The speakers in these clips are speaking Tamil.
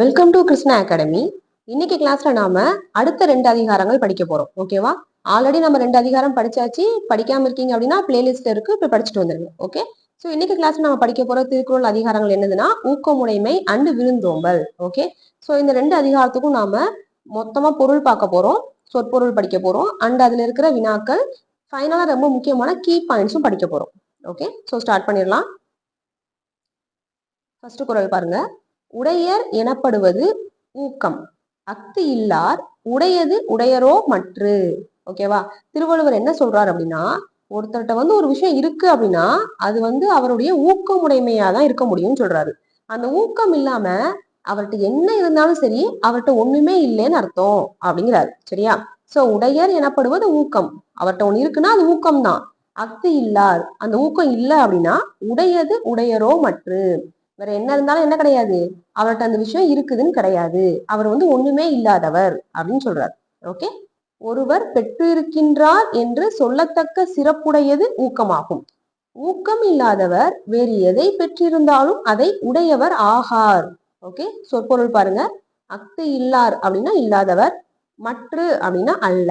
வெல்கம் டு கிருஷ்ணா அகாடமி இன்னைக்கு கிளாஸ்ல நாம அடுத்த ரெண்டு அதிகாரங்கள் படிக்க போறோம். ஓகேவா ஆல்ரெடி நம்ம ரெண்டு அதிகாரம் படிச்சாச்சு. படிக்காம இருக்கீங்க அப்படின்னா பிளேலிஸ்ட் இருக்கு. இப்ப படிச்சுட்டு வந்துருங்க. ஓகே ஸோ இன்னைக்கு கிளாஸ்ல நம்ம படிக்க போற திருக்குறள் அதிகாரங்கள் என்னதுன்னா ஊக்கமுடைமை அண்டு விருந்தோம்பல். ஓகே ஸோ இந்த ரெண்டு அதிகாரத்துக்கும் நாம மொத்தமா பொருள் பார்க்க போறோம். சொற்பொருள் படிக்க போறோம். அண்ட் அதுல இருக்கிற வினாக்கள் ஃபைனலா ரொம்ப முக்கியமான கீ பாயிண்ட்ஸும் படிக்க போறோம். ஓகே ஸோ ஸ்டார்ட் பண்ணிடலாம். ஃபர்ஸ்ட் குரல் பாருங்க. உடையர் எனப்படுவது ஊக்கம். அக்து இல்லார் உடையது உடையரோ மற்று. ஓகேவா திருவள்ளுவர் என்ன சொல்றாரு அப்படின்னா ஒருத்தர்கிட்ட வந்து ஒரு விஷயம் இருக்கு அப்படின்னா அது வந்து அவருடைய ஊக்கமுடைமையா தான் இருக்க முடியும்னு சொல்றாரு. அந்த ஊக்கம் இல்லாம அவர்கிட்ட என்ன இருந்தாலும் சரி அவர்கிட்ட ஒண்ணுமே இல்லைன்னு அர்த்தம் அப்படிங்கிறாரு. சரியா? சோ உடையர் எனப்படுவது ஊக்கம். அவர்கிட்ட ஒண்ணு இருக்குன்னா அது ஊக்கம் தான் அக்து இல்லார் அந்த ஊக்கம் இல்லை அப்படின்னா உடையது உடையரோ மற்று. வேற என்ன இருந்தாலும் என்ன கிடையாது? அவர்கிட்ட அந்த விஷயம் இருக்குதுன்னு கிடையாது. அவர் வந்து ஒண்ணுமே இல்லாதவர் அப்படின்னு சொல்றார். ஓகே ஒருவர் பெற்றிருக்கின்றார் என்று சொல்லத்தக்க சிறப்புடையது ஊக்கமாகும். ஊக்கம் இல்லாதவர் வேறு எதை பெற்றிருந்தாலும் அதை உடையவர் ஆகார். ஓகே சொற்பொருள் பாருங்க. அக்து இல்லார் அப்படின்னா இல்லாதவர் மற்று அப்படின்னா அல்ல.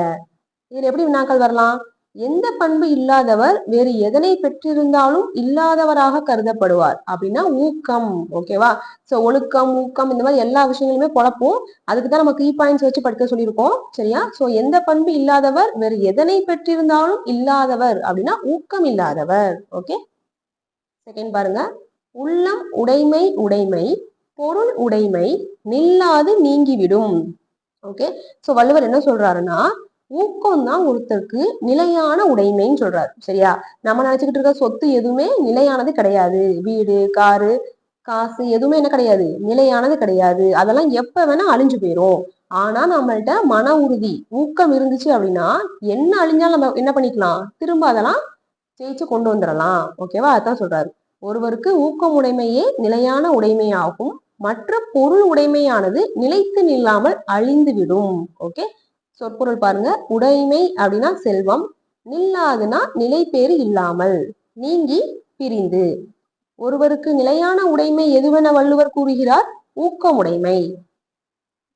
இதுல எப்படி வினாக்கள் வரலாம்? எந்த பண்பு இல்லாதவர் வேறு எதனை பெற்றிருந்தாலும் இல்லாதவராக கருதப்படுவார். அப்படின்னா ஊக்கம் ஓகேவா சோ ஒழுக்கம் ஊக்கம் இந்த மாதிரி எல்லா விஷயங்களுமே குழப்பம் அதுக்கு தான் நம்ம கீ பாயிண்ட்ஸ் வச்சு படிக்க சொல்லியிருக்கோம். சரியா? சோ எந்த பண்பு இல்லாதவர் வேறு எதனை பெற்றிருந்தாலும் இல்லாதவர் அப்படின்னா ஊக்கம் இல்லாதவர். ஓகே செகண்ட் பாருங்க. உள்ளம் உடைமை உடைமை. பொருள் உடைமை. நில்லாது நீங்கிவிடும். ஓகே சோ வள்ளுவர் என்ன சொல்றாருன்னா ஊக்கம் தான் ஒருத்தருக்கு நிலையான உடைமைன்னு சொல்றாரு. சரியா? நம்ம நினைச்சுக்கிட்டு இருக்க சொத்து எதுவுமே நிலையானது கிடையாது. வீடு காரு காசு எதுவுமே என்ன கிடையாது. நிலையானது கிடையாது. அதெல்லாம் எப்ப வேணா அழிஞ்சு போயிரும். ஆனா நம்மள்ட்ட மன உறுதி ஊக்கம் இருந்துச்சு அப்படின்னா என்ன அழிஞ்சாலும் நம்ம என்ன பண்ணிக்கலாம்? திரும்ப அதெல்லாம் ஜெயிச்சு கொண்டு வந்துடலாம். ஓகேவா? அதான் சொல்றாரு. ஒருவருக்கு ஊக்கம் உடைமையே நிலையான உடைமையாகும். மற்ற பொருள் உடைமையானது நிலைத்து நில்லாமல் அழிந்து விடும். ஓகே? சொற்பொருள் பாருங்க. உடைமை அப்படின்னா செல்வம். நில்லாதுன்னா நிலை பேறு இல்லாமல். நீங்கி பிரிந்து. ஒருவருக்கு நிலையான உடைமை எதுவென வள்ளுவர் கூறுகிறார்? ஊக்கமுடைமை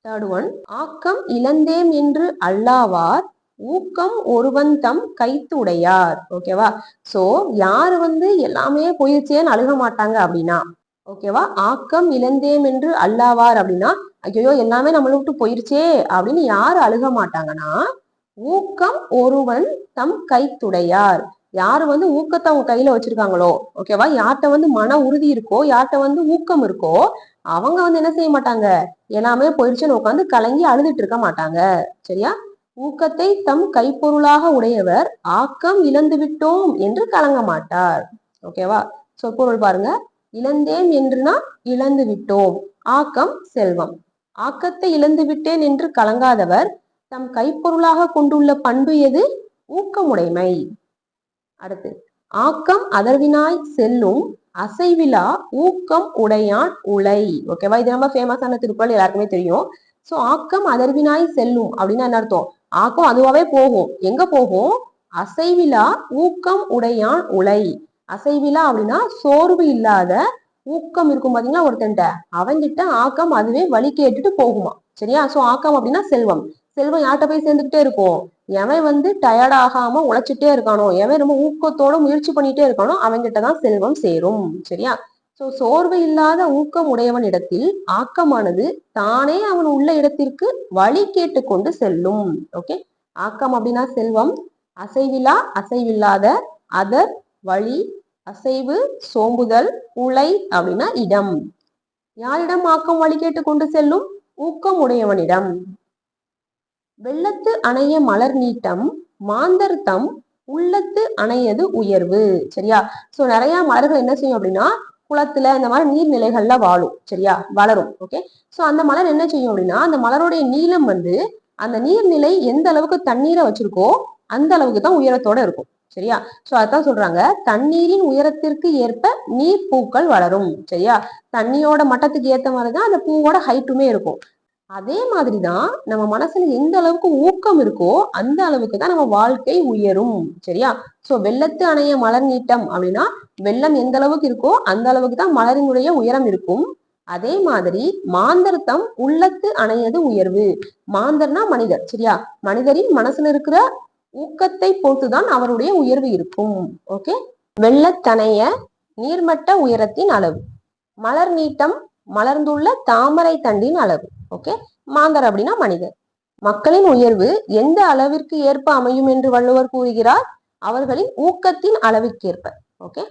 தேர்ட் ஒன் ஆக்கம் இழந்தேம் என்று அல்லாவார். ஊக்கம் ஒருவன் தம் கைத்து உடையார். ஓகேவா சோ யாரு வந்து எல்லாமே போயிருச்சேன்னு அழுக மாட்டாங்க அப்படின்னா ஓகேவா ஆக்கம் இழந்தேம் என்று அல்லாவார் அப்படின்னா ஐயோ எல்லாமே நம்மளை விட்டு போயிருச்சே அப்படின்னு யாரு அழுக மாட்டாங்கன்னா ஊக்கம் ஒருவன் தம் கைத்துடையார். யாரு வந்து ஊக்கத்தை அவங்க கையில வச்சிருக்காங்களோ ஓகேவா யார்கிட்ட வந்து மன உறுதி இருக்கோ யார்கிட்ட வந்து ஊக்கம் இருக்கோ அவங்க வந்து என்ன செய்ய மாட்டாங்க? எல்லாமே போயிருச்சுன்னு உட்காந்து கலங்கி அழுதுட்டு இருக்க மாட்டாங்க. சரியா? ஊக்கத்தை தம் கைப்பொருளாக உடையவர் ஆக்கம் இழந்து விட்டோம் என்று கலங்க மாட்டார். ஓகேவா சொற்பொருள் பாருங்க. இழந்தேன் என்றுனா இழந்து விட்டோம். ஆக்கம் செல்வம். ஆக்கத்தை இழந்து விட்டேன் என்று கலங்காதவர் தம் கைப்பொருளாக கொண்டுள்ள பண்பு எது? ஊக்கமுடைமை. அடுத்து ஆக்கம் அதர்வினாய் செல்லும் அசைவிலா ஊக்கம் உடையான் உலை. ஓகேவா இது ரொம்ப ஃபேமஸான திருக்குறள் எல்லாருக்குமே தெரியும். ஸோ ஆக்கம் அதர்வினாய் செல்லும் அப்படின்னு என்ன அர்த்தம்? ஆக்கம் அதுவாவே போகும். எங்க போகும்? அசைவிலா ஊக்கம் உடையான் உலை. அசைவிலா அப்படின்னா சோர்வு இல்லாத ஊக்கம் இருக்கும் பாத்தீங்களா ஒருத்தன்ட்ட அவன்கிட்ட ஆக்கம் அதுவே வழி கேட்டுட்டு போகுமா. சரியா? சோ ஆக்கம் அப்படின்னா செல்வம். செல்வம் யார்கிட்ட போய் சேர்ந்துகிட்டே இருக்கும்? எவன் வந்து டயர்ட் ஆகாம உழைச்சிட்டே இருக்கானோ எவன் ரொம்ப ஊக்கத்தோட முயற்சி பண்ணிட்டே இருக்கானோ அவன்கிட்ட தான் செல்வம் சேரும். சரியா? சோ சோர்வு இல்லாத ஊக்கம் உடையவன் இடத்தில் ஆக்கமானது தானே அவன் உள்ள இடத்திற்கு வழி கேட்டு கொண்டு செல்லும். ஓகே ஆக்கம் அப்படின்னா செல்வம். அசைவிலா அசைவில்லாத அதர் வழி அசைவு சோம்புதல் உலை அப்படின்னா இடம். யாரிடம் ஆக்கம் வழி கேட்டு கொண்டு செல்லும்? ஊக்கம் உடையவனிடம். வெள்ளத்து அணைய மலர் நீட்டம் மாந்தர்த்தம் உள்ளத்து அணையது உயர்வு. சரியா? சோ நிறைய மலர்கள் என்ன செய்யும் அப்படின்னா குளத்துல இந்த மாதிரி நீர்நிலைகள்ல வாழும். சரியா? வளரும். ஓகே சோ அந்த மலர் என்ன செய்யும் அப்படின்னா அந்த மலருடைய நீளம் வந்து அந்த நீர்நிலை எந்த அளவுக்கு தண்ணீரை வச்சிருக்கோ அந்த அளவுக்கு தான் உயரத்தோட இருக்கும். சரியா? சோ அதான் சொல்றாங்க. தண்ணீரின் உயரத்திற்கு ஏற்ப நீர் பூக்கள் வளரும். சரியா? தண்ணியோட மட்டத்துக்கு ஏத்த மாதிரிதான் அந்த பூவோட ஹைட்டுமே இருக்கும். அதே மாதிரிதான் நம்ம மனசுல எந்த அளவுக்கு ஊக்கம் இருக்கோ அந்த அளவுக்கு தான் நம்ம வாழ்க்கை உயரும். சரியா? சோ வெள்ளத்து அணைய மலர் நீட்டம் அப்படின்னா வெள்ளம் எந்த அளவுக்கு இருக்கோ அந்த அளவுக்கு தான் மலரினுடைய உயரம் இருக்கும். அதே மாதிரி மாந்தர்த்தம் உள்ளத்து அணையது உயர்வு. மாந்தர்னா மனிதர். சரியா? மனிதரின் மனசுல இருக்கிற ஊக்கத்தை பொறுத்துதான் அவருடைய உயர்வு இருக்கும். ஓகே வெள்ளத்தனைய நீர்மட்ட உயரத்தின் அளவு. மலர் நீட்டம் மலர்ந்துள்ள தாமரை தண்டின் அளவு. ஓகே மாந்தர் அப்படின்னா மனிதர். மக்களின் உயர்வு எந்த அளவிற்கு ஏற்ப அமையும் என்று வள்ளுவர் கூறுகிறார்? அவர்களின் ஊக்கத்தின் அளவிற்கேற்ப. ஓகே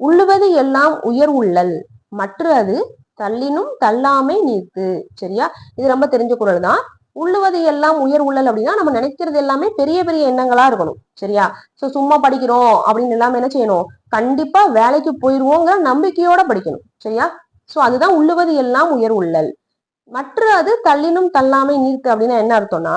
உள்ளுவது எல்லாம் உயர் உள்ளல். மற்ற அது தள்ளினும் தள்ளாமை நீர்த்து. சரியா? இது ரொம்ப தெரிஞ்ச குரல் தான் உள்ளுவது எல்லாம் உயர் உள்ளல் அப்படின்னா நம்ம நினைக்கிறது எல்லாமே பெரிய பெரிய எண்ணங்களா இருக்கணும். சரியா? சோ சும்மா படிக்கிறோம் அப்படின்னு எல்லாமே என்ன செய்யணும்? கண்டிப்பா வேலைக்கு போயிருவோங்கிற நம்பிக்கையோட படிக்கணும். சரியா? சோ அதுதான் உள்ளுவது எல்லாம் உயர் உள்ளல். மற்ற அது தள்ளினும் தள்ளாமை நீர்த்து அப்படின்னா என்ன அர்த்தம்னா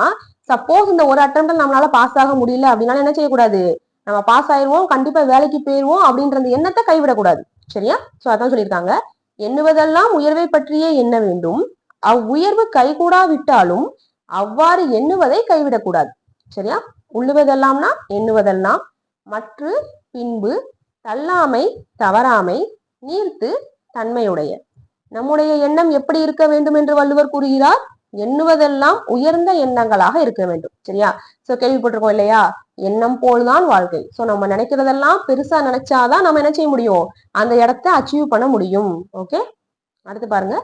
சப்போஸ் இந்த ஒரு அட்டம்ப்ட்ல நம்மளால பாஸ் ஆக முடியல அப்படின்னால என்ன செய்யக்கூடாது? நம்ம பாஸ் ஆயிடுவோம் கண்டிப்பா வேலைக்கு போயிடுவோம் அப்படின்ற அந்த எண்ணத்தை கைவிடக்கூடாது. சரியா? சோ அதான் சொல்லியிருக்காங்க. எண்ணுவதெல்லாம் உயர்வை பற்றியே எண்ண வேண்டும். அவ்வுயர்வு கைகூடாவிட்டாலும் அவ்வாறு எண்ணுவதை கைவிடக்கூடாது. சரியா? உள்ளுவதெல்லாம்னா எண்ணுவதெல்லாம். மற்ற பின்பு தள்ளாமை தவறாமை நீர்த்து தன்மையுடைய. நம்முடைய எண்ணம் எப்படி இருக்க வேண்டும் என்று வள்ளுவர் கூறுகிறார்? எண்ணுவதெல்லாம் உயர்ந்த எண்ணங்களாக இருக்க வேண்டும். சரியா? சோ கேள்விப்பட்டிருக்கோம் இல்லையா? எண்ணம் போல்தான் வாழ்க்கை. சோ நம்ம நினைக்கிறதெல்லாம் பெருசா நினைச்சாதான் நம்ம என்ன செய்ய முடியும்? அந்த இடத்த அச்சீவ் பண்ண முடியும். ஓகே அடுத்து பாருங்க.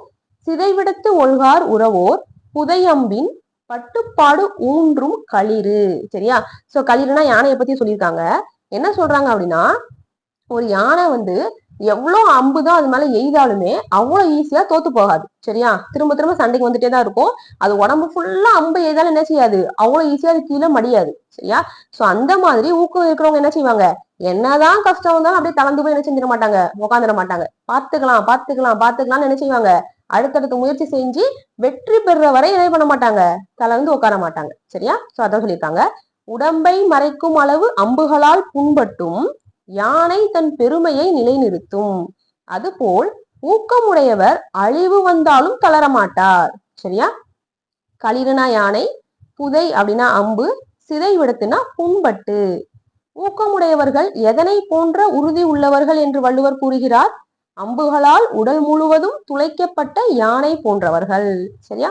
சிதைவிடத்து ஒழ்கார் உறவோர் புதையம்பின் பட்டுப்பாடு ஊன்றும் களிறு. சரியா? சோ களிறுனா யானையை பத்தி சொல்லியிருக்காங்க. என்ன சொல்றாங்க அப்படின்னா ஒரு யானை வந்து எவ்வளவு அம்பு தான் அது மேல எய்தாலுமே அவ்வளவு ஈஸியா தோத்து போகாது. சரியா? திரும்ப திரும்ப சண்டைக்கு வந்துட்டே தான் இருக்கும். அது உடம்பு ஃபுல்லா அம்பு எய்தாலும் என்ன செய்யாது? அவ்வளவு ஈஸியா அது கீழே மடியாது. சரியா? சோ அந்த மாதிரி ஊக்கம் இருக்கிறவங்க என்ன செய்வாங்க? என்னதான் கஷ்டம் வந்தாலும் அப்படியே தளர்ந்து போய் என்ன செஞ்சிட மாட்டாங்க? உட்காந்துட மாட்டாங்க. பாத்துக்கலாம் பாத்துக்கலாம் பாத்துக்கலாம்னு என்ன செய்வாங்க? அடுத்தடுத்த முயற்சி செஞ்சு வெற்றி பெறுற வரை என்ன பண்ண மாட்டாங்க. தளர்ந்து உட்கார மாட்டாங்க. சரியா? சோ அதான் சொல்லியிருக்காங்க. உடம்பை மறைக்கும் அளவு அம்புகளால் புண்பட்டும் யானை தன் பெருமையை நிலைநிறுத்தும். அதுபோல் ஊக்கமுடையவர் அழிவு வந்தாலும் தளரமாட்டார் சரியா? களிறுனா யானை புதை அப்படின்னா அம்பு சிதை விடுத்துனா புண்பட்டு. ஊக்கமுடையவர்கள் எதனை போன்ற உறுதி உள்ளவர்கள் என்று வள்ளுவர் கூறுகிறார்? அம்புகளால் உடல் முழுவதும் துளைக்கப்பட்ட யானை போன்றவர்கள். சரியா?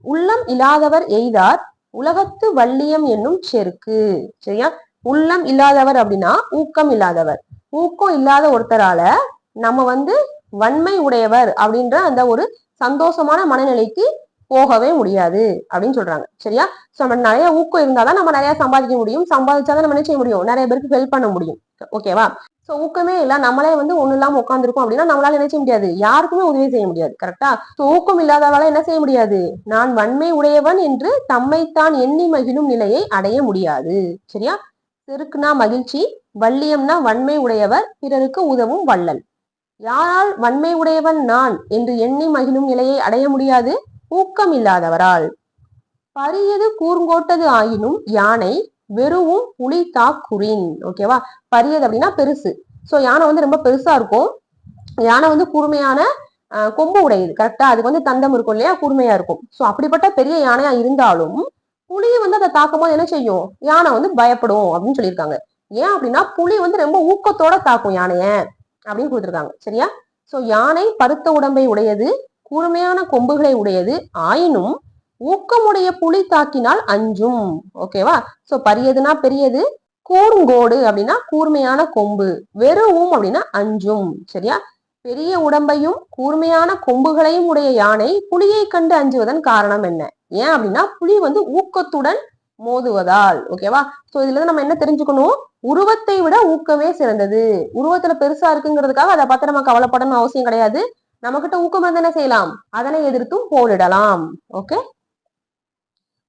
உள்ளம் இல்லாதவர் எய்தார் உலகத்து வள்ளியம் என்னும் செருக்கு. சரியா? உள்ளம் இல்லாதவர் அப்படின்னா ஊக்கம் இல்லாதவர். ஊக்கம் இல்லாத ஒருத்தரால நம்ம வந்து வன்மை உடையவர் அப்படின்ற அந்த ஒரு சந்தோஷமான மனநிலைக்கு போகவே முடியாது அப்படின்னு சொல்றாங்க. சரியா? சோ நம்ம நிறைய ஊக்கம் இருந்தாதான் நம்ம நிறைய சம்பாதிக்க முடியும். சம்பாதிச்சாதான் நம்ம என்ன செய்ய முடியும்? நிறைய பேருக்கு ஹெல்ப் பண்ண முடியும். ஓகேவா சோ ஊக்கமே இல்ல. நம்மளே வந்து ஒண்ணு இல்லாம உட்காந்துருக்கோம் அப்படின்னா நம்மளால என்ன செய்ய முடியாது? யாருக்குமே உதவி செய்ய முடியாது. கரெக்டா சோ ஊக்கம் இல்லாதவளால என்ன செய்ய முடியாது? நான் வன்மை உடையவன் என்று தம்மைத்தான் எண்ணி மகிழும் நிலையை அடைய முடியாது. சரியா? செருக்குனா மகிழ்ச்சி வள்ளியம்னா வன்மை உடையவர் பிறருக்கு உதவும் வள்ளல். யாரால் வன்மை உடையவன் நான் என்று எண்ணி மகிழும் நிலையை அடைய முடியாது? ஊக்கம் இல்லாதவரால். பரியது கூர்ங்கோட்டது ஆயினும் யானை வெறுவும் புலி தாக்குறின் ஓகேவா பரியது அப்படின்னா பெருசு. சோ யானை வந்து ரொம்ப பெருசா இருக்கும். யானை வந்து கூர்மையான கொம்பு உடையது. கரெக்டா அதுக்கு வந்து தந்தம் இருக்கும் இல்லையா? கூர்மையா இருக்கும். சோ அப்படிப்பட்ட பெரிய யானையா இருந்தாலும் புலி வந்து அதை தாக்கும் போது என்ன செய்யும்? யானை வந்து பயப்படும் அப்படின்னு சொல்லியிருக்காங்க. ஏன் அப்படின்னா புலி வந்து ரொம்ப ஊக்கத்தோட தாக்கும் யானைய அப்படின்னு கொடுத்துருக்காங்க. சரியா? சோ யானை பருத்த உடம்பை உடையது கூர்மையான கொம்புகளை உடையது. ஆயினும் ஊக்கமுடைய புலி தாக்கினால் அஞ்சும். ஓகேவா சோ பரியதுனா பெரியது கூர்ங்கோடு அப்படின்னா கூர்மையான கொம்பு வெறுவும் அப்படின்னா அஞ்சும். சரியா? பெரிய உடம்பையும் கூர்மையான கொம்புகளையும் உடைய யானை புலியை கண்டு அஞ்சுவதன் காரணம் என்ன? ஏன் அப்படின்னா புலி வந்து ஊக்கத்துடன் மோதுவதால். ஓகேவா சோ இதுல இருந்து நம்ம என்ன தெரிஞ்சுக்கணும்? உருவத்தை விட ஊக்கமே சிறந்தது. உருவத்துல பெருசா இருக்குங்கிறதுக்காக அதை பார்த்து நம்ம கவலைப்படணும் அவசியம் கிடையாது. நம்ம கிட்ட ஊக்கம் இருந்தா என்ன செய்யலாம். அதனை எதிர்த்தும் போரிடலாம். ஓகே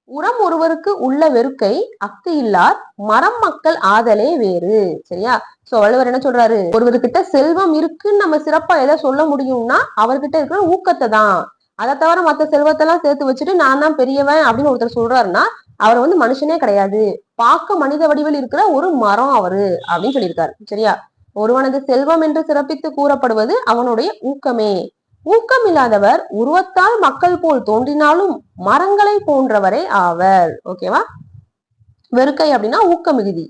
உரம் ஒருவருக்கு உள்ள வெறுக்கை அக்கு இல்லார் மரம் மக்கள் ஆதலே வேறு. சரியா? சோ வள்ளுவர் என்ன சொல்றாரு? ஒருவர்கிட்ட செல்வம் இருக்குன்னு நம்ம சிறப்பா எதை சொல்ல முடியும்னா அவர்கிட்ட இருக்கிற ஊக்கத்தை தான். அதை தவிர மத்த செல்வத்தெல்லாம் சேர்த்து வச்சுட்டு நான் தான் பெரியவன் அப்படின்னு ஒருத்தர் சொல்றாருன்னா அவர் வந்து மனுஷனே கிடையாது. பார்க்க மனித வடிவில் இருக்கிற ஒரு மரம் அவரு அப்படின்னு சொல்லியிருக்காரு. சரியா? ஒருவனது செல்வம் என்று சிறப்பித்து கூறப்படுவது அவனுடைய ஊக்கமே. ஊக்கம் இல்லாதவர் உருவத்தால் மக்கள் போல் தோன்றினாலும் மரங்களை போன்றவரே ஆவர். ஓகேவா வெறுக்கை அப்படின்னா ஊக்கமிகுதி.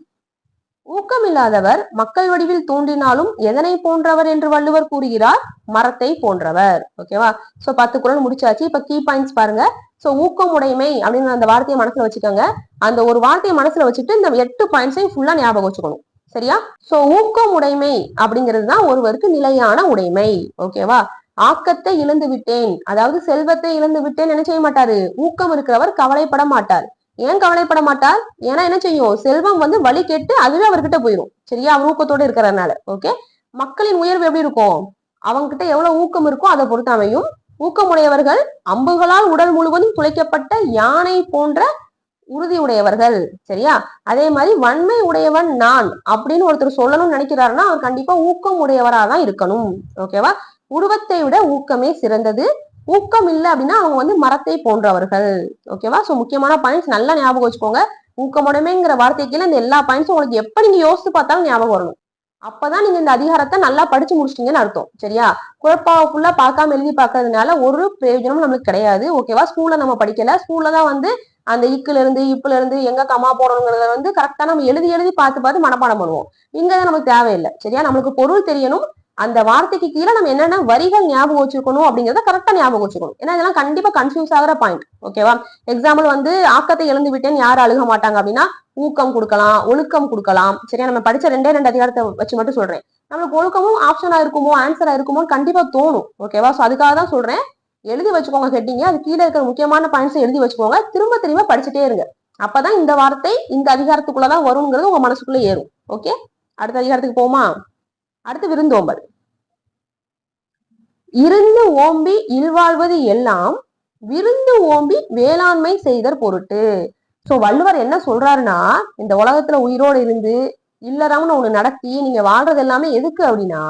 ஊக்கமில்லாதவர் மக்கள் வடிவில் தோன்றினாலும் எதனை போன்றவர் என்று வள்ளுவர் கூறுகிறார்? மரத்தை போன்றவர். ஓகேவா சோ பத்து குரல் முடிச்சாச்சு. இப்ப கீ பாயிண்ட்ஸ் பாருங்க. சோ ஊக்கம் உடைமை அப்படின்னு அந்த வார்த்தையை மனசுல வச்சுக்கோங்க. அந்த ஒரு வார்த்தையை மனசுல வச்சுட்டு இந்த எட்டு பாயிண்ட்ஸையும் ஃபுல்லா ஞாபகம் வச்சுக்கணும். சரியா? சோ ஊக்கம் உடைமை அப்படிங்கிறது தான் ஒருவருக்கு நிலையான உடைமை. ஓகேவா ஆக்கத்தை இழந்து விட்டேன். அதாவது செல்வத்தை இழந்து விட்டேன் என்ன செய்ய மாட்டாரு? ஊக்கம் இருக்கிறவர் கவலைப்பட மாட்டார். ஏன் கவலைப்பட மாட்டார்? ஏன்னா என்ன செய்யும்? செல்வம் வந்து வழி கேட்டு அதுவே அவர்கிட்ட போயிடும் சரியா? அவர் ஊக்கத்தோட இருக்கிறதுனால. ஓகே மக்களின் உயர்வு எப்படி இருக்கும்? அவங்க கிட்ட எவ்வளவு ஊக்கம் இருக்கோ அதை பொறுத்து அமையும். ஊக்கமுடையவர்கள் அம்புகளால் உடல் முழுவதும் துளைக்கப்பட்ட யானை போன்ற உறுதி உடையவர்கள். சரியா? அதே மாதிரி வன்மை உடையவன் நான் அப்படின்னு ஒருத்தர் சொல்லணும்னு நினைக்கிறாருன்னா அவர் கண்டிப்பா ஊக்கம் உடையவரா தான் இருக்கணும் ஓகேவா உருவத்தை விட ஊக்கமே சிறந்தது. ஊக்கம் இல்லை அப்படின்னா அவங்க வந்து மரத்தை போன்றவர்கள். ஓகேவா சோ முக்கியமான பாயிண்ட்ஸ் நல்லா ஞாபகம் வச்சுக்கோங்க. ஊக்கமுடைமைங்கிற வார்த்தைக்குள்ள இந்த எல்லா பாயிண்ட்ஸும் உங்களுக்கு எப்ப நீங்க யோசித்து பார்த்தாலும் ஞாபகம் வரணும். அப்பதான் நீங்க இந்த அதிகாரத்தை நல்லா படிச்சு முடிச்சிட்டீங்கன்னு அர்த்தம். சரியா? குழப்பாவை ஃபுல்லா பார்க்காம எழுதி பார்க்கறதுனால ஒரு பிரயோஜனமும் நம்மளுக்கு கிடையாது. ஓகேவா ஸ்கூல்ல நம்ம படிக்கல. ஸ்கூல்ல தான் வந்து அந்த இக்குல இருந்து இப்புல இருந்து எங்க கமா போடணுங்கிறத வந்து கரெக்டா நம்ம எழுதி எழுதி பார்த்து பார்த்து மனப்பாடம் பண்ணுவோம். இங்க தான் நமக்கு தேவையில்லை. சரியா? நம்மளுக்கு பொருள் தெரியணும். அந்த வார்த்தைக்கு கீழே நம்ம என்னென்ன வரிகள் ஞாபகம் வச்சுக்கணும் அப்படிங்கறத கரெக்டா ஞாபகம் வச்சுக்கணும். ஏன்னா இதெல்லாம் கண்டிப்பா கன்ஃபியூஸ் ஆகிற பாயிண்ட் ஓகேவா எக்ஸாம்பிள் வந்து ஆக்கத்தை இழந்து விட்டேன்னு யாரும் அழுக மாட்டாங்க அப்படின்னா ஊக்கம் கொடுக்கலாம் ஒழுக்கம் கொடுக்கலாம். சரியா? நம்ம படிச்ச ரெண்டே ரெண்டு அதிகாரத்தை வச்சு மட்டும் சொல்றேன். நம்மளுக்கு ஒழுக்கமும் ஆப்ஷனா இருக்குமோ ஆன்சரா இருக்குமோ கண்டிப்பா தோணும். ஓகேவா சோ அதுக்காக தான் சொல்றேன். எழுதி வச்சுக்கோங்க ஹெட்டிங்க அது கீழே இருக்கிற முக்கியமான பாயிண்ட்ஸ் எழுதி வச்சுக்கோங்க. திரும்ப திரும்ப படிச்சுட்டே இருங்க. அப்பதான் இந்த வார்த்தை இந்த அதிகாரத்துக்குள்ளதான் வருங்கிறது உங்க மனசுக்குள்ள ஏறும். ஓகே அடுத்த அதிகாரத்துக்கு போமா அடுத்து விருந்தோம்பல். இருந்து ஓம்பி இல்வாழ்வது எல்லாம் விருந்து ஓம்பி வேளாண்மை செய்தற் பொருட்டு. சோ வள்ளுவர் என்ன சொல்றாருன்னா இந்த உலகத்துல உயிரோடு இருந்து இல்லறம்னு ஒண்ணு நடத்தி நீங்க வாழ்றது எல்லாமே எதுக்கு அப்படின்னா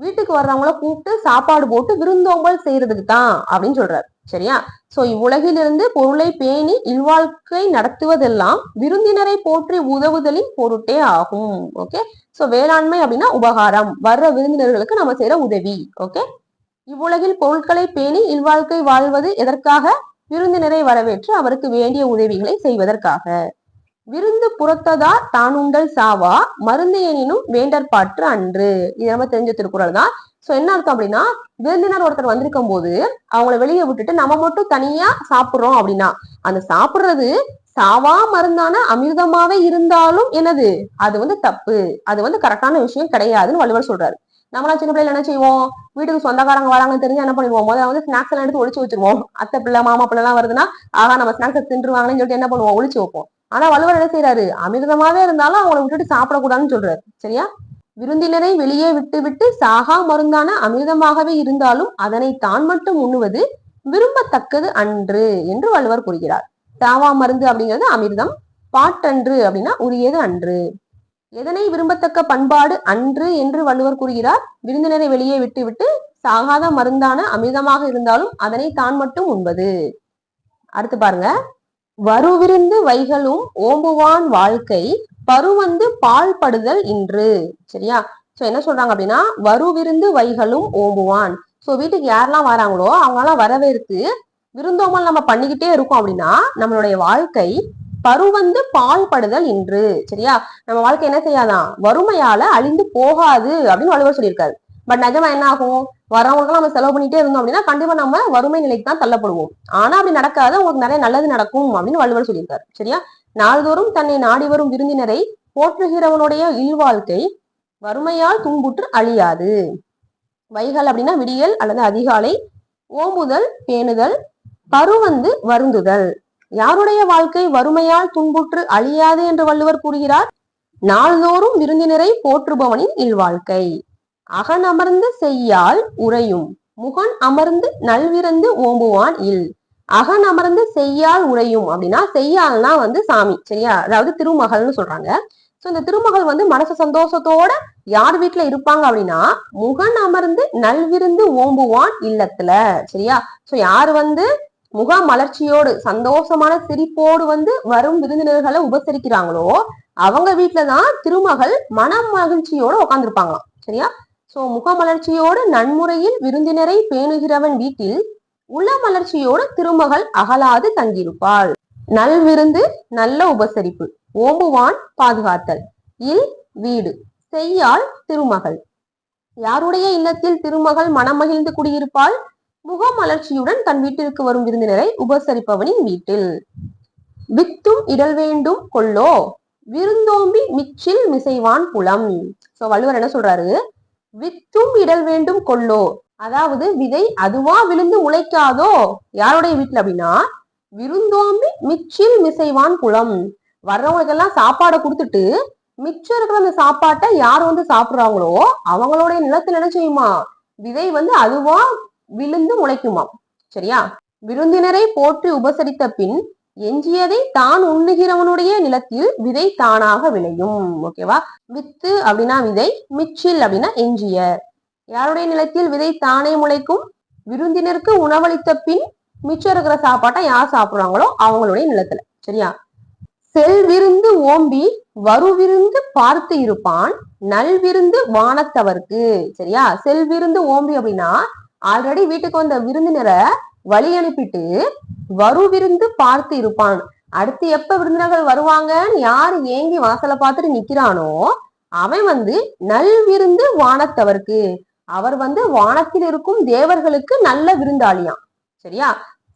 வீட்டுக்கு வர்றவங்கள கூப்பிட்டு சாப்பாடு போட்டு விருந்தோம்பல் செய்யறதுக்கு தான் அப்படின்னு சொல்றாரு. சரியா? சோ இவ்வுலகிலிருந்து பொருளை பேணி இல்வாழ்க்கை நடத்துவதெல்லாம் விருந்தினரை போற்றி உதவுதலின் பொருட்டே ஆகும். ஓகே சோ வேளாண்மை அப்படின்னா உபகாரம். வர்ற விருந்தினர்களுக்கு நம்ம செய்யற உதவி. ஓகே இவ்வுலகில் பொருட்களை பேணி இல்வாழ்க்கை வாழ்வது எதற்காக? விருந்தினரை வரவேற்று அவருக்கு வேண்டிய உதவிகளை செய்வதற்காக. விருந்து புறத்ததா தானுண்டல் சாவா மருந்து எனினும் வேண்டற்பாற்று அன்று. இது நம்ம தெரிஞ்ச திருக்குறள் தான் சோ என்ன அர்த்தம் அப்படின்னா விருந்தினர் ஒருத்தர் வந்திருக்கும் போது அவங்கள வெளியே விட்டுட்டு நம்ம மட்டும் தனியா சாப்பிடுறோம் அப்படின்னா அந்த சாப்பிடுறது சாவா மருந்தான அமிர்தமாவே இருந்தாலும் என்னது? அது வந்து தப்பு. அது வந்து கரெக்டான விஷயம் கிடையாதுன்னு வள்ளுவர் சொல்றாரு. நம்மளா சின்ன பிள்ளைல என்ன செய்வோம்? வீட்டுக்கு சொந்தக்காரங்க வராங்கன்னு தெரிஞ்சு என்ன பண்ணுவோம் முதல்ல வந்து ஸ்நாக்ஸ் எல்லாம் எடுத்து ஒழிச்சு வச்சிருவோம். அத்தை பிள்ளை மாமா பிள்ளை எல்லாம் வருதுன்னா ஆகா நம்ம ஸ்நாக்ஸ் தின்றுவாங்கன்னு சொல்லிட்டு என்ன பண்ணுவோம்? ஒழிச்சு வைப்போம். ஆனா வள்ளுவர் என்ன செய்யறாரு அமிர்தமாவே இருந்தாலும் அவங்கள விட்டுட்டு சாப்பிடக்கூடாதுன்னு சொல்றாரு. சரியா? விருந்தினரை வெளியே விட்டுவிட்டு சாகா மருந்தான அமிர்தமாகவே இருந்தாலும் அதனை தான் மட்டும் உண்ணுவது விரும்பத்தக்கது அன்று என்று வள்ளுவர் கூறுகிறார். சாவா மருந்து அப்படிங்கிறது அமிர்தம் பாட்டன்று அப்படின்னா உரியது அன்று. எதனை விரும்பத்தக்க பண்பாடு அன்று என்று வள்ளுவர் கூறுகிறார்? விருந்தினரை வெளியே விட்டுவிட்டு சாகாத மருந்தான அமிர்தமாக இருந்தாலும் அதனை தான் மட்டும் உண்பது. அடுத்து பாருங்க. வருவிருந்து வைகளும் ஓம்புவான் வாழ்க்கை பருவந்து பால் படுதல் இன்று. சரியா? சோ என்ன சொல்றாங்க அப்படின்னா வருவிருந்து வைகளும் ஓம்புவான். சோ வீட்டுக்கு யாரெல்லாம் வராங்களோ அவங்கெல்லாம் வரவேற்று விருந்தோமல் நம்ம பண்ணிக்கிட்டே இருக்கோம் அப்படின்னா நம்மளுடைய வாழ்க்கை பருவந்து பால் படுதல் இன்று. சரியா? நம்ம வாழ்க்கை என்ன செய்யாதான்? வறுமையால அழிந்து போகாது அப்படின்னு வள்ளுவர் சொல்லியிருக்காரு. பட் நிஜமா என்ன ஆகும்? வரவங்களுக்கு நம்ம செலவு பண்ணிட்டே இருந்தோம் அப்படின்னா கண்டிப்பா நம்ம வறுமை நிலைக்கு தான் தள்ளப்படுவோம். ஆனா அப்படி நடக்காது. உங்களுக்கு நிறைய நல்லது நடக்கும் அப்படின்னு வள்ளுவர் சொல்லியிருக்காரு. சரியா? நாள்தோறும் தன்னை நாடி வரும் விருந்தினரை போற்றுகிறவனுடைய இல்வாழ்க்கை வறுமையால் துன்புற்று அழியாது. வைகள் அப்படின்னா விடியல் அல்லது அதிகாலை ஓம்புதல் பேணுதல் பருவந்து வருந்துதல். யாருடைய வாழ்க்கை வறுமையால் துன்புற்று அழியாது என்று வள்ளுவர் கூறுகிறார்? நாள்தோறும் விருந்தினரை போற்றுபவனின் இல்வாழ்க்கை. அகன் அமர்ந்து செய்யால் உறையும். முகன் அமர்ந்து நல்விருந்து ஓம்புவான் இல். அகன் அமர்ந்து செய்யால் உறையும் அப்படின்னா செய்யால்னா வந்து சாமி சரியா? அதாவது திருமகள்னு சொல்றாங்க. சோ இந்த திருமகள் வந்து மனசு சந்தோஷத்தோட யார் வீட்டுல இருப்பாங்க அப்படின்னா முகன் அமர்ந்து நல்விருந்து ஓம்புவான் இல்லத்துல சரியா? சோ யார் வந்து முக மலர்ச்சியோடு சந்தோஷமான சிரிப்போடு வந்து வரும் விருந்தினர்களை உபசரிக்கிறாங்களோ அவங்க வீட்டுலதான் திருமகள் மன மகிழ்ச்சியோட உட்காந்துருப்பாங்களாம் சரியா? சோ முகமலர்ச்சியோடு நன்முறையில் விருந்தினரை பேணுகிறவன் வீட்டில் உள மலர்ச்சியோடு திருமகள் அகலாது தங்கியிருப்பாள். நல்விருந்து நல்ல உபசரிப்பு ஓம்புவான் பாதுகாத்தல். இல் வீடு செய்யாள் திருமகள். யாருடைய இல்லத்தில் திருமகள் மனமகிழ்ந்து குடியிருப்பாள்? முகமலர்ச்சியுடன் தன் வீட்டிற்கு வரும் விருந்தினரை உபசரிப்பவனின் வீட்டில். வித்தும் இடல் வேண்டும் கொள்ளோ? விருந்தோம்பி மிச்சில் மிசைவான் புலம். சோ வள்ளுவர் என்ன சொல்றாரு? வித்தும் இடல் வேண்டும் கொள்ளோ? அதாவது விதை அதுவா விழுந்து முளைக்காதோ யாருடைய வீட்டுல அப்படின்னா விருந்தோம்பி மிச்சில் மிசைவான் குளம். வர்றவங்களுக்கெல்லாம் சாப்பாடை கொடுத்துட்டு மிச்சம் இருக்கிற அந்த சாப்பாட்டை யார் வந்து சாப்பிடுறாங்களோ அவங்களுடைய நிலத்துல என்ன செய்யுமா? விதை வந்து அதுவா விழுந்து முளைக்குமா சரியா? விருந்தினரை போற்றி உபசரித்த பின் எஞ்சியதை தான் உண்ணுகிறவனுடைய நிலத்தில் விதை தானாக விளையும். ஓகேவா? வித்து அப்படின்னா விதை மிச்சில் அப்படின்னா எஞ்சிய. யாருடைய நிலத்தில் விதை தானே முளைக்கும்? விருந்தினருக்கு உணவளித்த பின் மிச்சம் இருக்கிற சாப்பாட்டை யார் சாப்பிடுறாங்களோ அவங்களுடைய நிலத்துல. சரியா? செல்விருந்து ஓம்பி வருவிருந்து பார்த்து இருப்பான் நல் விருந்து வானத்தவர்க்கு. சரியா? செல் விருந்து ஓம்பி அப்படின்னா ஆல்ரெடி வீட்டுக்கு வந்த விருந்தினரை வழி அனுப்பிட்டு வருவிருந்து பார்த்து இருப்பான். அடுத்து எப்ப விருந்தினர்கள் வருவாங்கன்னு யாரு ஏங்கி வாசலை பார்த்துட்டு நிக்கிறானோ அவன் வந்து நல்விருந்து வானத்தவர்க்கு. அவர் வந்து வானத்தில் இருக்கும் தேவர்களுக்கு நல்ல விருந்தாளியாம். சரியா?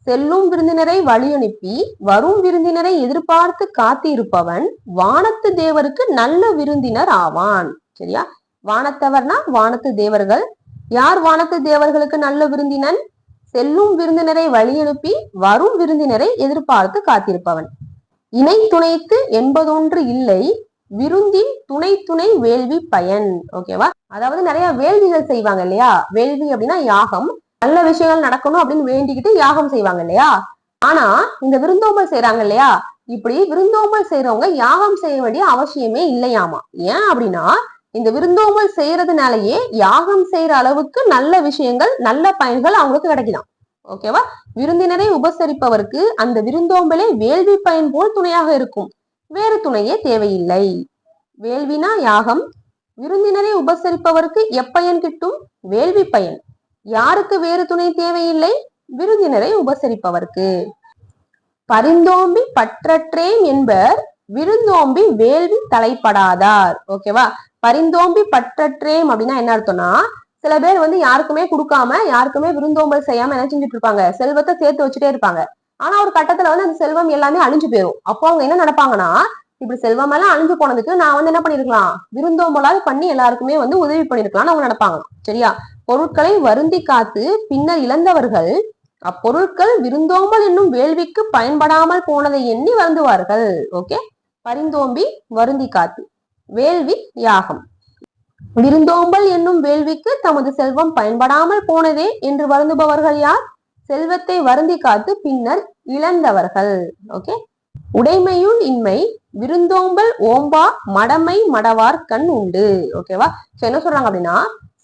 செல்லும் விருந்தினரை வழி அனுப்பி வரும் விருந்தினரை எதிர்பார்த்து காத்திருப்பவன் வானத்து தேவருக்கு நல்ல விருந்தினர் ஆவான். சரியா? வானத்தவர்னா வானத்து தேவர்கள். யார் வானத்து தேவர்களுக்கு நல்ல விருந்தினன்? செல்லும் விருந்தினரை வழி அனுப்பி வரும் விருந்தினரை எதிர்பார்த்து காத்திருப்பவன். இணை துணைத்து என்பதொன்று இல்லை விருந்தின் துணை துணை வேள்வி பயன். ஓகேவா அதாவது நிறைய வேள்விகள் செய்வாங்க இல்லையா? வேள்வி அப்படின்னா யாகம். நல்ல விஷயங்கள் நடக்கணும் அப்படின்னு வேண்டிக்கிட்டு யாகம் செய்வாங்க இல்லையா? ஆனா இந்த விருந்தோம்பல் செய்யறாங்க இல்லையா? இப்படி விருந்தோம்பல் செய்யறவங்க யாகம் செய்ய வேண்டிய அவசியமே இல்லையாமா? ஏன் அப்படின்னா இந்த விருந்தோம்பல் செய்யறதுனாலயே யாகம் செய்யற அளவுக்கு நல்ல விஷயங்கள் நல்ல பயன்கள் அவங்களுக்கு கிடைக்கலாம் ஓகேவா விருந்தினரை உபசரிப்பவருக்கு அந்த விருந்தோம்பலே வேள்வி பயன் போல் துணையாக இருக்கும். வேறு துணையே தேவையில்லை. வேள்வினா யாகம். விருந்தினரை உபசரிப்பவருக்கு எப்பயன் கிட்டும் வேள்வி பயன். யாருக்கு வேறு துணை தேவையில்லை? விருந்தினரை உபசரிப்பவர்க்கு. பரிந்தோம்பி பற்றற்றேன் என்பர் விருந்தோம்பி வேள்வி தலைப்படாதார். ஓகேவா? பரிந்தோம்பி பற்றற்றேம் அப்படின்னா என்ன அர்த்தம்னா சில பேர் வந்து யாருக்குமே கொடுக்காம யாருக்குமே விருந்தோம்பல் செய்யாம என்ன செஞ்சுட்டு இருப்பாங்க? செல்வத்தை சேர்த்து வச்சுட்டே இருப்பாங்க. ஆனா ஒரு கட்டத்துல வந்து அந்த செல்வம் எல்லாமே அழிஞ்சு போயிடும் அப்போ அவங்க என்ன நடப்பாங்கன்னா இப்படி செல்வம் எல்லாம் அழிஞ்சு போனதுக்கு நான் வந்து என்ன பண்ணிருக்கலாம்? விருந்தோம்பலாவது பண்ணி எல்லாருக்குமே வந்து உதவி பண்ணிருக்கலாம்னு அவங்க நடப்பாங்க சரியா? பொருட்களை வருந்தி காத்து பின்னர் இழந்தவர்கள் அப்பொருட்கள் விருந்தோம்பல் என்னும் வேள்விக்கு பயன்படாமல் போனதை எண்ணி வருந்துவார்கள். ஓகே? பரிந்தோம்பி வருந்தி காத்து. வேள்வி யாகம். விருந்தோம்பல் என்னும் வேள்விக்கு தமது செல்வம் பயன்படாமல் போனதே என்று வருந்துபவர்கள் யார்? செல்வத்தை வருந்தி காத்து பின்னர் இழந்தவர்கள். ஓகே உடைமையுள் இன்மை விருந்தோம்பல் ஓம்பா மடமை மடவார் கண் உண்டு. ஓகேவா சோ என்ன சொல்றாங்க அப்படின்னா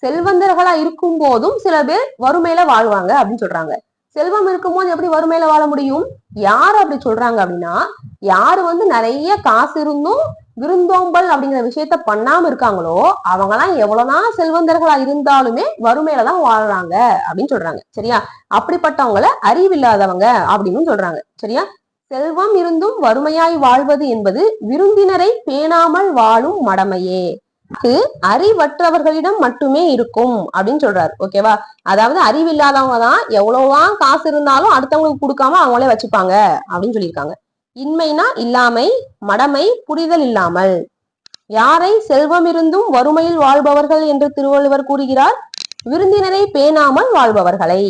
செல்வந்தர்களா இருக்கும் போதும் சில பேர் வறுமையில வாழ்வாங்க அப்படின்னு சொல்றாங்க. செல்வம் இருக்கும்போது எப்படி வறுமையில வாழ முடியும்? யார் அப்படி சொல்றாங்க அப்படின்னா யாரு வந்து நிறைய காசு இருந்தும் விருந்தோம்பல் அப்படிங்கிற விஷயத்த பண்ணாம இருக்காங்களோ அவங்கலாம் எவ்வளவுதான் செல்வந்தர்களா இருந்தாலுமே வறுமையில தான் வாழ்றாங்க அப்படின்னு சொல்றாங்க. சரியா? அப்படிப்பட்டவங்களை அறிவில்லாதவங்க அப்படின்னு சொல்றாங்க. சரியா? செல்வம் இருந்தும் வறுமையாய் வாழ்வது என்பது விருந்தினரை பேணாமல் வாழும் மடமையே. அறிவற்றவர்களிடம் மட்டுமே இருக்கும் அப்படின்னு சொல்றாரு ஓகேவா அதாவது அறிவில்லாதவங்க தான் எவ்வளவுதான் காசு இருந்தாலும் அடுத்தவங்களுக்கு கொடுக்காம அவங்களே வச்சுப்பாங்க அப்படின்னு சொல்லியிருக்காங்க. இன்மைனா இல்லாமை மடமை புரிதல் இல்லாமல். யாரை செல்வம் இருந்தும் வறுமையில் வாழ்பவர்கள் என்று திருவள்ளுவர் கூறுகிறார் விருந்தினரை பேணாமல் வாழ்பவர்களை.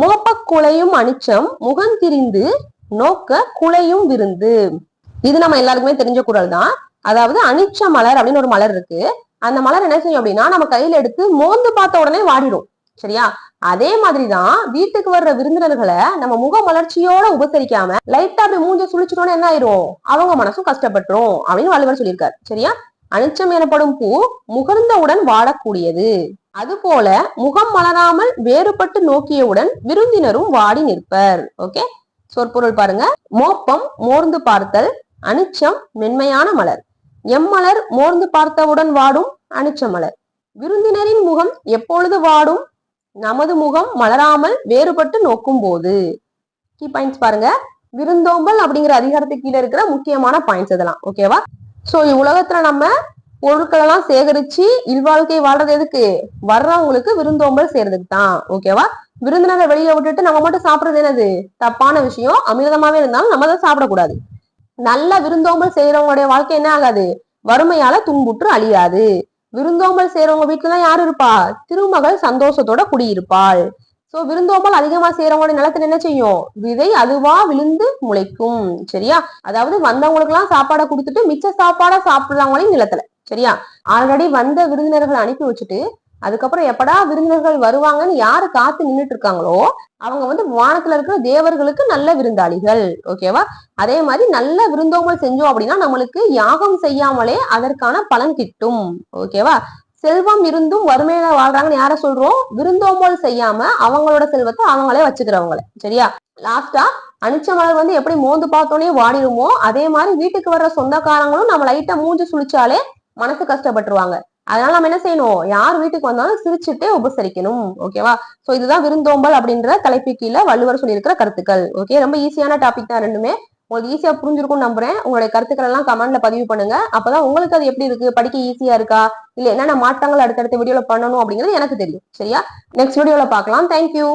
மோப்பக் குலையும் அனிச்சம் முகந்திரிந்து நோக்க குலையும் விருந்து. இது நம்ம எல்லாருக்குமே தெரிஞ்ச குரல் தான் அதாவது அனிச்ச மலர் அப்படின்னு ஒரு மலர் இருக்கு. அந்த மலர் என்ன செய்யும் அப்படின்னா நம்ம கையில எடுத்து மோந்து பார்த்த உடனே வாடிடும். சரியா? அதே மாதிரிதான் வீட்டுக்கு வர்ற விருந்தினர்களை நம்ம முக மலர்ச்சியோட உபசரிக்காம லைட்டா அப்படி மூஞ்ச சுழிச்சிட்டோன்னு என்ன ஆயிரும்? அவங்க மனசும் கஷ்டப்பட்டுரும் அப்படின்னு வள்ளுவர் சொல்லியிருக்காரு. சரியா? அனிச்சம் எனப்படும் பூ முகர்ந்தவுடன் வாடக்கூடியது. அதுபோல முகம் மலராமல் வேறுபட்டு நோக்கியவுடன் விருந்தினரும் வாடி நிற்பர். ஓகே? சொற்பொருள் பாருங்க. மோப்பம் மோர்ந்து பார்த்தல் அனிச்சம் மென்மையான மலர். எம்மலர் மோர்ந்து பார்த்தவுடன் வாடும் அனிச்ச மலர் விருந்தினரின் முகம் எப்பொழுது வாடும்? நமது முகம் மலராமல் வேறுபட்டு நோக்கும் போது கீ பாயிண்ட்ஸ் பாருங்க. விருந்தோம்பல் அப்படிங்கிற அதிகாரத்துக்கு கீழே இருக்கிற முக்கியமான பாயிண்ட்ஸ் இதெல்லாம். ஓகேவா சோ உலகத்துல நம்ம பொருட்கள் எல்லாம் சேகரிச்சு இல்வாழ்க்கை வாழ்றது எதுக்கு? வர்றவங்களுக்கு விருந்தோம்பல் செய்யறதுக்கு தான். ஓகேவா விருந்தினரை வெளியில விட்டுட்டு நம்ம மட்டும் சாப்பிடுறது என்னது? தப்பான விஷயம். அமிர்தமாவே இருந்தாலும் நம்ம தான் சாப்பிடக்கூடாது. நல்ல விருந்தோம்பல் செய்யறவங்களுடைய வாழ்க்கை என்ன ஆகாது? வறுமையால துன்புற்று அழியாது. விருந்தோம்பல் செய்யறவங்க வீட்டுலதான் யாரு இருப்பா? திருமகள் சந்தோஷத்தோட குடியிருப்பாள். சோ விருந்தோம்பல் அதிகமா செய்யறவங்களுடைய நிலத்துல என்ன செய்யும்? விதை அதுவா விழுந்து முளைக்கும். சரியா? அதாவது வந்தவங்களுக்கு எல்லாம் சாப்பாடை கொடுத்துட்டு மிச்ச சாப்பாடை சாப்பிடுறவங்களையும் நிலத்துல. சரியா? ஆல்ரெடி வந்த விருந்தினர்களை அனுப்பி வச்சுட்டு அதுக்கப்புறம் எப்படா விருந்தினர்கள் வருவாங்கன்னு யாரு காத்து நின்னுட்டு இருக்காங்களோ அவங்க வந்து வானத்துல இருக்கிற தேவர்களுக்கு நல்ல விருந்தாளிகள் ஓகேவா அதே மாதிரி நல்ல விருந்தோம்பல் செஞ்சோம் அப்படின்னா நம்மளுக்கு யாகம் செய்யாமலே அதற்கான பலன் கிட்டும் ஓகேவா செல்வம் இருந்தும் வறுமையில வாழ்றாங்கன்னு யார சொல்றோம்? விருந்தோம்பல் செய்யாம அவங்களோட செல்வத்தை அவங்களே வச்சுக்கிறவங்கள சரியா? லாஸ்டா அனிச்ச மலர் வந்து எப்படி மோந்து பார்த்தோன்னே வாடிடுமோ அதே மாதிரி வீட்டுக்கு வர்ற சொந்தக்காரங்களும் நம்ம லைட்டா மூஞ்சி சுழிச்சாலே மனசு கஷ்டப்பட்டுருவாங்க. அதனால நம்ம என்ன செய்யணும்? யார் வீட்டுக்கு வந்தாலும் சிரிச்சுட்டு உபசரிக்கணும். ஓகேவா சோ இதுதான் விருந்தோம்பல் அப்படின்ற தலைப்பு கீழே வள்ளுவர் சொல்லியிருக்கிற கருத்துக்கள். ஓகே ரொம்ப ஈஸியான டாபிக் தான் ரெண்டுமே. உங்களுக்கு ஈஸியா புரிஞ்சிருக்கும்னு நம்புறேன். உங்களுடைய கருத்துக்கள் எல்லாம் கமெண்ட்ல பதிவு பண்ணுங்க. அப்பதான் உங்களுக்கு அது எப்படி இருக்கு? படிக்க ஈஸியா இருக்கா? இல்ல என்னென்ன மாற்றங்கள் அடுத்தடுத்த வீடியோல பண்ணணும் அப்படிங்கிறது எனக்கு தெரியும். சரியா? நெக்ஸ்ட் வீடியோல பார்க்கலாம். தேங்க்யூ